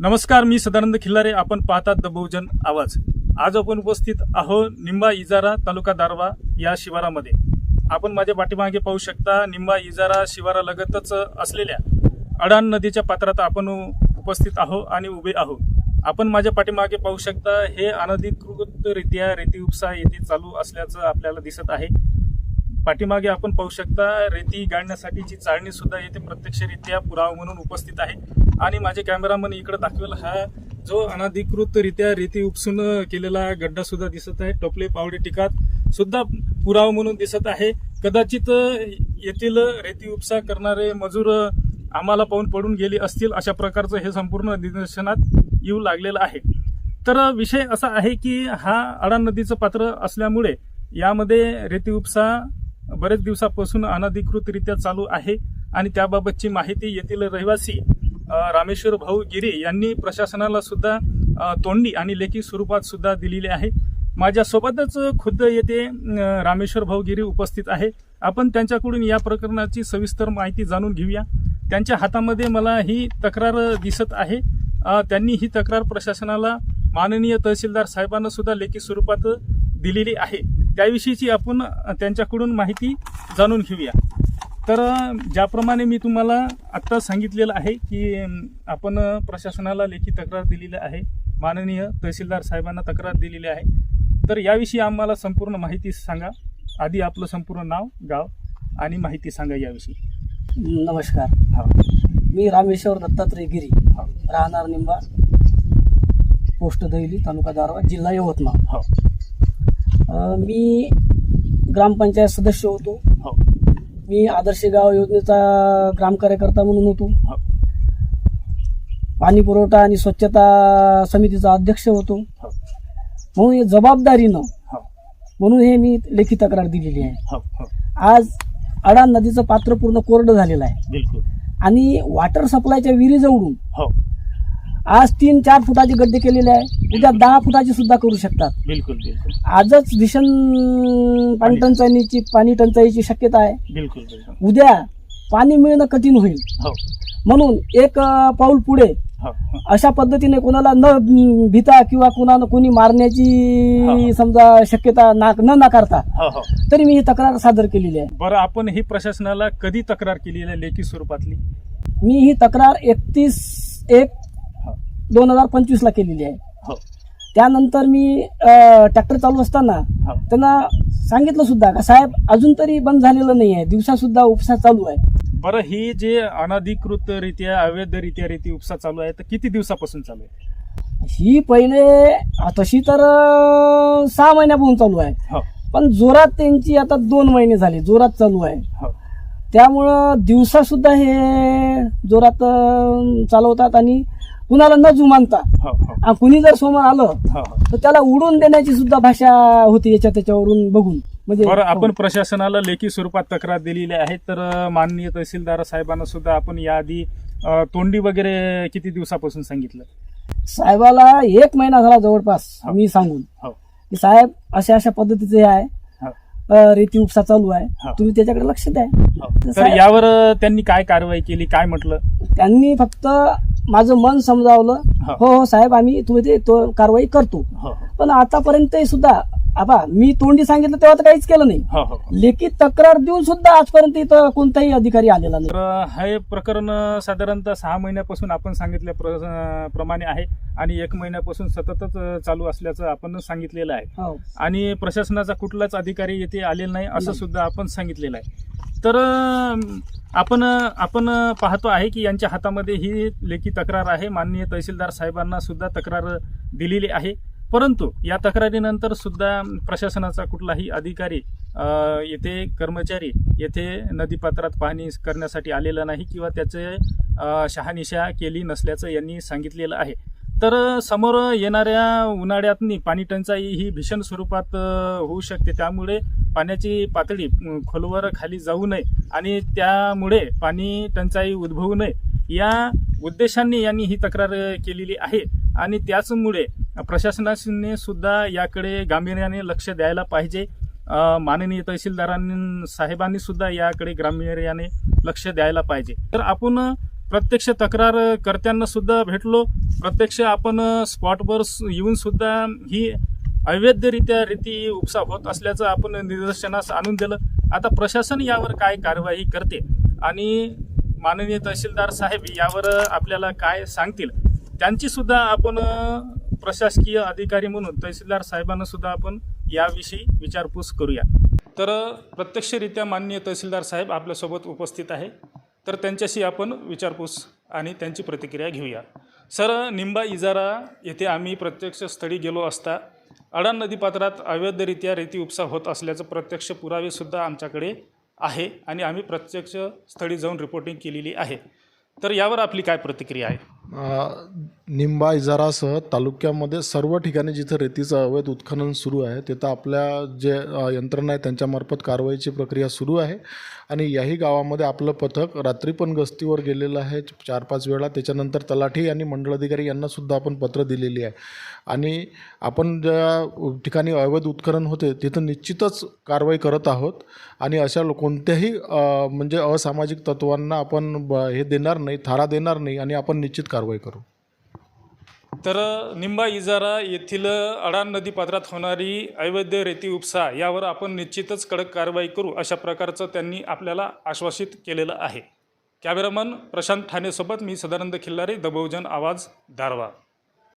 नमस्कार मी सदानंद खिल्लारे. आपण पाहतात द बहुजन आवाज. आज आपण उपस्थित आहो निंबा इजारा तालुका दारवा या शिवारामध्ये. आपण माझ्या पाठीमागे पाहू शकता निंबा इजारा शिवारालगतच असलेल्या अडाण नदीच्या पात्रात आपण उपस्थित आहो आणि उभे आहो आपण माझ्या पाठीमागे पाहू शकता हे अनधिकृतरित्या रेती उपसा येथे चालू असल्याचं आपल्याला दिसत आहे. पाठीमागे आपण पाहू शकता रेती गाळण्यासाठीची चाळणी सुद्धा येथे प्रत्यक्षरित्या पुरावा म्हणून उपस्थित आहे. आणि माझे कॅमेरामन इकडे दाखवेल हा जो अनधिकृतरित्या रेती उपसून केलेला गड्डा सुद्धा दिसत आहे. टोपले पावडे टिकात सुद्धा पुरावा म्हणून दिसत आहे. कदाचित येथील रेती उपसा करणारे मजूर आम्हाला पाहून पडून गेले असतील अशा प्रकारचं हे संपूर्ण निदर्शनात येऊ लागलेलं आहे. तर विषय असा आहे की हा अडा नदीचं पात्र असल्यामुळे यामध्ये रेती उपसा बरेच दिवसापासून अनधिकृतरित्या चालू आहे. आणि त्याबाबतची माहिती येथील रहिवासी रामेश्वर भाऊ गिरे यांनी प्रशासनाला सुद्धा तोंडी आणि लेखी स्वरूपात सुद्धा दिलेली आहे. माझ्यासोबतच खुद्द येथे रामेश्वर भाऊ गिरे उपस्थित आहे. आपण त्यांच्याकडून या प्रकरणाची सविस्तर माहिती जाणून घेऊया. त्यांच्या हातामध्ये मला ही तक्रार दिसत आहे. त्यांनी ही तक्रार प्रशासनाला माननीय तहसीलदार साहेबांना सुद्धा लेखी स्वरूपात दिलेली आहे. त्याविषयीची आपण त्यांच्याकडून माहिती जाणून घेऊया. तर ज्याप्रमाणे मी तुम्हाला आत्ता सांगितलेलं आहे की आपण प्रशासनाला लेखी तक्रार दिलेली आहे. माननीय तहसीलदार साहेबांना तक्रार दिलेली आहे. तर याविषयी आम्हाला संपूर्ण माहिती सांगा. आधी आपलं संपूर्ण नाव गाव आणि माहिती सांगा याविषयी. नमस्कार. हा. मी रामेश्वर दत्तात्रय गिरी. हा. राहणार निंबा पोस्ट दैली तालुका दारवा जिल्हा यवतमाळ. हो. मी ग्रामपंचायत सदस्य होतो. मी आदर्श गाव योजनेचा ग्राम कार्यकर्ता म्हणून होतो. पाणी पुरवठा आणि स्वच्छता समितीचा अध्यक्ष होतो. म्हणून हे जबाबदारीनं म्हणून हे मी लेखी तक्रार दिलेली आहे. आज अडा नदीचं पात्र पूर्ण कोरडं झालेलं आहे. बिलकुल. आणि वॉटर सप्लायच्या विहिरी जवळून हो. आज तीन चार फुटाचे गड्डे केलेले आहे. उद्या दहा फुटाचे सुद्धा करू शकतात. बिलकुल बिलकुल. आजच भीषण पाणी टंचाईची पाणी टंचाईची शक्यता आहे. बिलकुल बिलकुल. उद्या पाणी मिळणं कठीण होईल. हो. म्हणून एक अं, पाऊल पुढे. हो. हो अशा पद्धतीने कोणाला न भीता किंवा कोणाला कोणी हो. मारण्याची समजा शक्यता ना न नाकारता हो हो. तरी मी ही तक्रार सादर केलेली आहे. बरं आपण ही प्रशासनाला कधी तक्रार केली आहे लेखी स्वरूपातली? मी ही तक्रार एकतीस एक हो दोन हजार पंचवीस ला केलेली आहे. हो. त्यानंतर मी ट्रॅक्टर चालू असताना हो. त्यांना सांगितलं सुद्धा का साहेब अजून तरी बंद झालेलं नाही आहे. दिवसा सुद्धा उपसा चालू आहे. बरं ही जे अनधिकृतरित्या अवैधरित्या रेती उपसा चालू आहे तर किती दिवसापासून चालू आहे? ही पहिले तशी तर सहा महिन्यापासून चालू आहे. हो. पण जोरात त्यांची आता दोन महिने झाले जोरात चालू आहे. त्यामुळं दिवसा सुद्धा हे जोरात चालवतात आणि कुणाला न जुमानता. हो हो. आ, कुणी जर समोर आलं हो तर त्याला उडून देण्याची सुद्धा भाषा होती याच्या त्याच्यावरून बघून. म्हणजे आपण प्रशासनाला लेखी स्वरूपात तक्रार दिलेली आहे तर माननीय तहसीलदार साहेबांना सुद्धा आपण याआधी तोंडी वगैरे किती दिवसापासून सांगितलं? साहेबाला एक महिना झाला जवळपास. मी सांगून. की साहेब अशा अशा पद्धतीचे आहे. रेती उपसा चालू आहे. तुम्ही त्याच्याकडे लक्ष द्या. तर यावर त्यांनी काय कारवाई केली काय म्हटलं? त्यांनी फक्त माझं मन समजावलं हो. हो साहेब आम्ही तुम्ही ते तो कारवाई करतो. पण आतापर्यंत सुद्धा आबा मी तोंडी सांगितलं तेव्हा तर काहीच केलं नाही. लेखी तक्रार देऊन सुद्धा आजपर्यंत इथं कोणताही अधिकारी आलेला नाही. तर हे प्रकरण साधारणतः सहा महिन्यापासून आपण सांगितल्या प्र- प्रमाणे आहे आणि एक महिन्यापासून सततच चालू असल्याचं आपण सांगितलेलं आहे. हो. आणि प्रशासनाचा कुठलाच अधिकारी येथे आलेला नाही असं. सुद्धा आपण सांगितलेलं आहे. तर आपण आपण पाहतो आहे की यांच्या हातामध्ये ही लेखी तक्रार आहे. माननीय तहसीलदार साहेबांना सुद्धा तक्रार दिलेली आहे. परंतु या तक्रारीनंतर सुद्धा प्रशासनाचा कुठलाही अधिकारी येथे कर्मचारी येथे नदीपात्रात पाहणी करण्यासाठी आलेला नाही किंवा त्याचे शहानिशा केली नसल्याचं यांनी सांगितलेलं आहे. तर समोर येणाऱ्या उन्हाळ्यातनी पाणी टंचाई ही भीषण स्वरूपात होऊ शकते. त्यामुळे पाण्याची पातळी खोलवर खाली जाऊ नये आणि त्यामुळे पाणी टंचाई उद्भवू नये. या उद्देशाने यांनी ही तक्रार केलेली आहे आणि त्याचमुळे प्रशासनाने सुद्धा याकडे गांभीर्याने लक्ष द्यायला पाहिजे. माननीय तहसीलदारांनी साहेबांनी सुद्धा याकडे गांभीर्याने लक्ष द्यायला पाहिजे. तर आपण प्रत्यक्ष तक्रार कर्त्यांना सुद्धा भेटलो. प्रत्यक्ष आपण स्पॉटवर येऊनसुद्धा येऊन सुद्धा ही अवैधरित्या रीती उपसा होत असल्याचं आपण निदर्शनास आणून दिलं. आता प्रशासन यावर काय कारवाई करते? आणि माननीय तहसीलदार साहेब यावर आपल्याला काय सांगतील? त्यांची सुद्धा आपण प्रशासकीय अधिकारी म्हणून तहसीलदार साहेबांना सुद्धा आपण याविषयी विचारपूस करूया. तर प्रत्यक्षरित्या माननीय तहसीलदार साहेब आपल्यासोबत उपस्थित आहे. तर त्यांच्याशी आपण विचारपूस आणि त्यांची प्रतिक्रिया घेऊया. सर निंबा इजारा येथे आम्ही प्रत्यक्ष स्थळी गेलो असता अडाण नदीपात्रात अवैधरित्या रेती उपसा होत असल्याचं प्रत्यक्ष पुरावेसुद्धा आमच्याकडे आहे आणि आम्ही प्रत्यक्ष स्थळी जाऊन रिपोर्टिंग केलेली आहे. तर यावर आपली काय प्रतिक्रिया आहे? निंबा इजारासह तालुक्यामध्ये सर्व ठिकाणी जिथं रेतीचं अवैध उत्खनन सुरू आहे तिथं आपल्या जे यंत्रणा आहे त्यांच्यामार्फत कारवाईची प्रक्रिया सुरू आहे. आणि याही गावामध्ये आपलं पथक रात्री पण गस्तीवर गेलेलं आहे चार पाच वेळा. त्याच्यानंतर तलाठी आणि मंडळ अधिकारी यांनासुद्धा आपण पत्र दिलेली आहे. आणि आपण ज्या ठिकाणी अवैध उत्खनन होते तिथं निश्चितच कारवाई करत आहोत. आणि अशा लो- कोणत्याही म्हणजे असामाजिक तत्वांना आपण ब हे देणार नाही थारा देणार नाही. आणि आपण निश्चित कारवाई करू. तर निंबा इजारा येथील अडाण नदीपात्रात होणारी अवैध रेती उपसा यावर आपण निश्चितच कडक कारवाई करू अशा प्रकारचं त्यांनी आपल्याला आश्वासित केलेलं आहे. कॅमेरामन प्रशांत ठाणेसोबत मी सदानंद खिल्लारे दबौजन आवाज दारवा